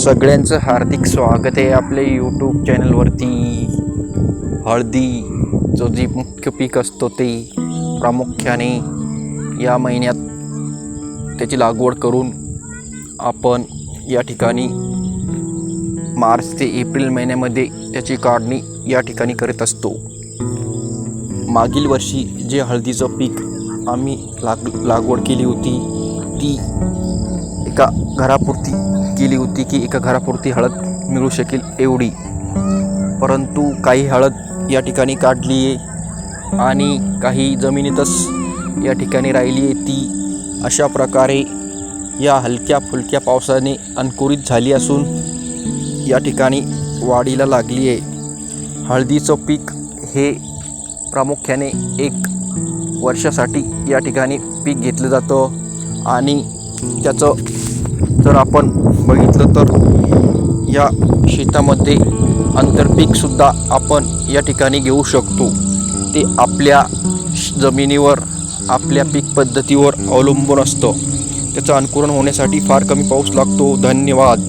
सगळ्यांचं हार्दिक स्वागत आहे आपल्या यूट्यूब चॅनलवरती हळदी जो जी मुख्य पीक असतो ते प्रामुख्याने या महिन्यात त्याची लागवड करून आपण या ठिकाणी मार्च ते एप्रिल महिन्यामध्ये त्याची काढणी या ठिकाणी करत असतो. मागील वर्षी जे हळदीचं पीक आम्ही लाग लागवड केली होती ती एका घरापुरती केली होती की एका घरापुरती हळद मिळू शकेल एवढी. परंतु काही हळद या ठिकाणी काढली आहे आणि काही जमिनीतच या ठिकाणी राहिली आहे ती. अशा प्रकारे या हलक्या फुलक्या पावसाने अंकुरित झाली असून या ठिकाणी वाढीला लागली आहे. हळदीचं पीक हे प्रामुख्याने एक वर्षासाठी या ठिकाणी पीक घेतलं जातं आणि त्याचं जर आपण बघितलं तर या शेतामध्ये आंतरपीकसुद्धा आपण या ठिकाणी घेऊ शकतो. ते आपल्या जमिनीवर आपल्या पीक पद्धतीवर अवलंबून असतं. त्याचं अंकुरण होण्यासाठी फार कमी पाऊस लागतो. धन्यवाद.